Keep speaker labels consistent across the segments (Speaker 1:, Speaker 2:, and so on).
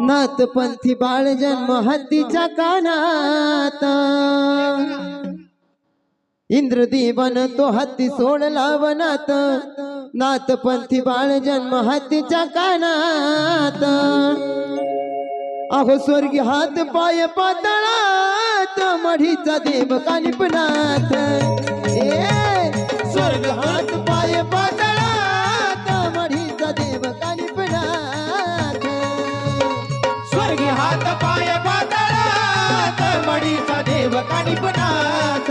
Speaker 1: नाथ पंथी बाळ जन्म हत्तीच्या कानात. इंद्रदेवन तो हत्ती सोडला वनात नाथ पंथी बाळ जन्म हत्तीच्या कानात. अहो स्वर्गी हात पाय पातळात. मढीचा देव कानिपनाथ देव कानिपनाथ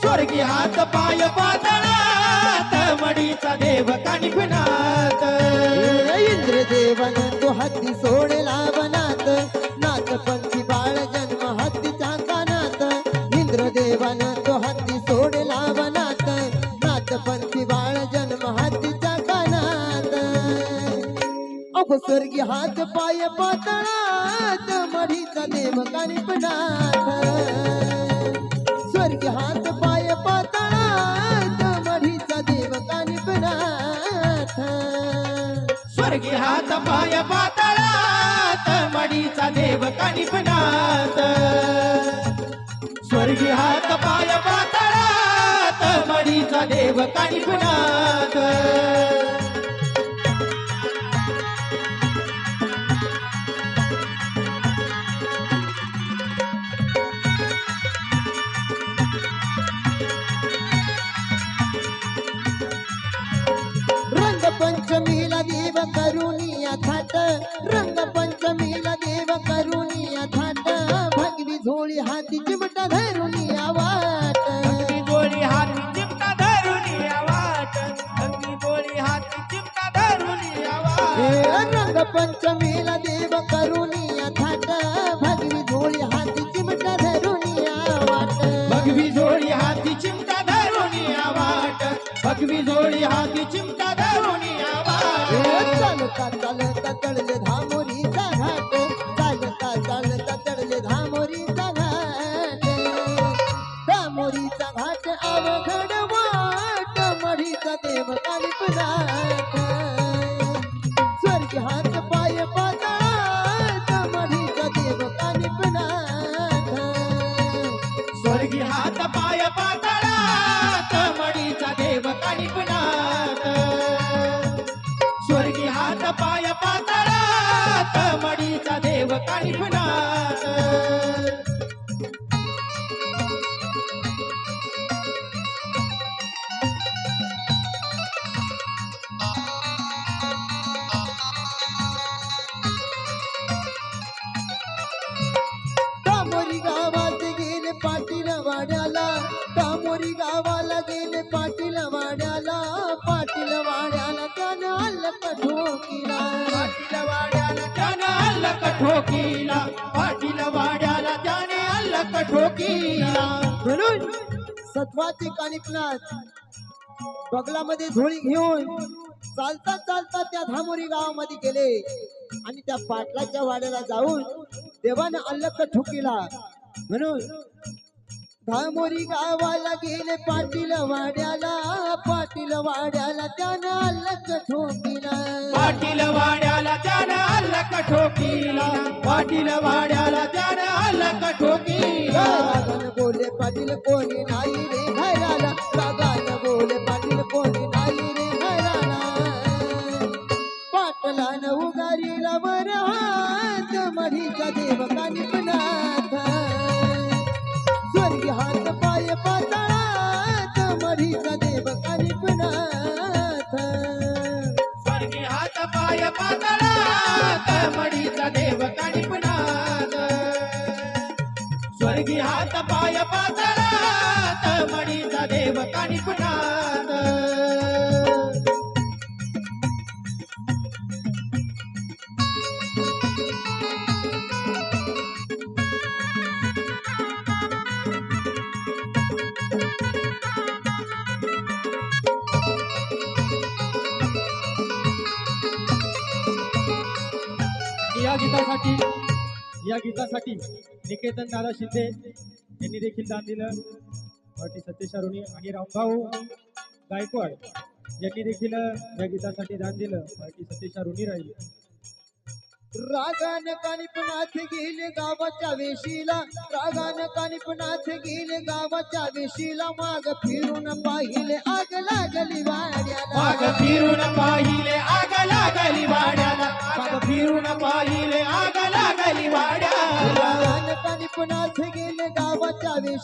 Speaker 2: स्वर्गी हात पाय पातळात. मडीचा देव कानिपनाथ
Speaker 1: इंद्रदेवन तो हत्ती सोडला वनात नाथ पंथी बाळ जन्म हत्तीच्या कानात. इंद्रदेवन तो हत्ती सोडला वनात अहो स्वर्गी हात पाय पातळात मढीचा देव कानिपनाथ स्वर्गी हात पाय पातळात मढीचा देव कानिपनाथ
Speaker 2: स्वर्गी हात पाय पातळात मढीचा देव कानिपनाथ स्वर्गी हात पाय पातळात मढीचा देव कानिपनाथ
Speaker 1: रंगपंचमीला देव करुनिया थाट भगवी झोळी हाती चिमटा धरुनिया वाट
Speaker 2: अगदी गोळी हाती चिमटा धरून वाट भगवी गोळी हाती चिमटा धरून
Speaker 1: हे
Speaker 2: वाट
Speaker 1: रंग देव करुनिया थाट भगवी झोळी हाती चिमटा धरुनिया वाट
Speaker 2: भगवी झोळी हाती चिमटा धरून वाट भगवी झोळी हाती चिमटा धरून
Speaker 1: चालता चालता तळले धामोरीचा घाट चालता चालता तळले धामोरीचा घाट धामोरीचा घाट गेले पाटील वाड्याला पाटील वाड्याला त्यानं आलं कठोकीला.
Speaker 2: पाटील वाड्याला त्यानं आलं कठोकीला पाटील वाड्याला त्याने आलं कठोकीला
Speaker 1: म्हणून सत्वाचे कानिपनाथ बगलामध्ये झोळी घेऊन चालता चालता त्या धामोरी गावामध्ये गेले. आणि त्या पाटलाच्या वाड्याला जाऊन देवानं अल्लक ठोकीला म्हणून धामोरी गावाला गेले पाटील वाड्याला पाटील वाड्याला त्यानं अल्लक ठोकीला.
Speaker 2: पाटील वाड्याला त्यानं आलं कठोकीला पाटील वाड्याला त्यानं कठोकीला
Speaker 1: रागानं बोले पाटील कोणी नाही रे. हात पाय पातळात मणीचा देव
Speaker 2: काणी पुनात
Speaker 3: या गीतासाठी या गीतासाठी निकेतन दादा शिंदे यांनी देखील दान दिलं. पार्टी सतीश अरुणी आणि रामभाऊ गायकवाड यांनी देखील या गीतासाठी दान दिलं. पार्टी सतीश अरुणी राहील.
Speaker 1: रागान कानिपनाथ गेले गावाच्या वेशीला. रागान कानिपनाथ गेले गावाच्या वेशीला. माग फिरून पाहिले आग लागली वाड्याला.
Speaker 2: माग फिरून पाहिले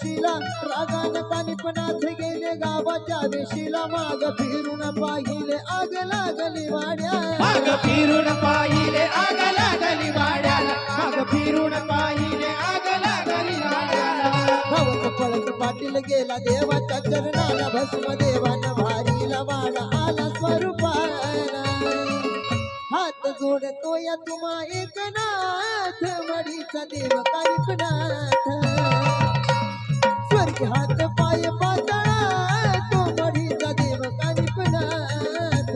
Speaker 1: वेशीला रागान कानिपनाथ गेले गावाच्या वेशीला माग फिरून पाहिले आग लागली वाड्याला.
Speaker 2: माग फिरून पाहिले आग लागली वाड्याला. माग फिरून पाहिले आग लागली वाड्याला.
Speaker 1: धावत पळत पाटील गेला देवाच्या चरणाला. भस्म देवान भारीला वाडा आला स्वरूपाला. हात जोडतो या तुम्हा एकनाथ. मडीचा देव स्वर्ग हात पाय पातळा तो देव कानिपनाथ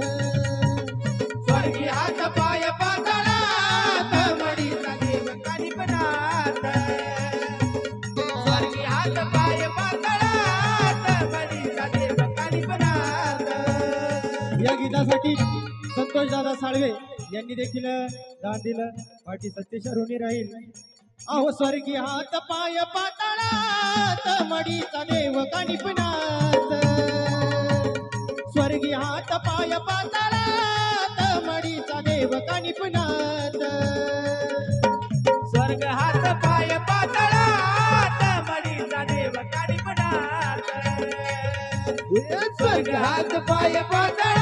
Speaker 2: स्वर्गी हात पाय मडीचा देव कानिपनाथ स्वर्गी हात पाय पातळात मडीचा देव कानिपनाथ
Speaker 3: या गीतासाठी संतोष दादा साळवे यांनी देखील दान दिलं. पाठी सत्यशा ऋणी राहील. अहो स्वर्गी हात पाय पाताळात मडीचा देव कानिपनाथ स्वर्गी हात पाय पाताळात मडीचा देव कानिपनाथ
Speaker 2: स्वर्ग हात पाय पातळात मडीचा देव कानिपनाथ स्वर्ग हात पाय पातळात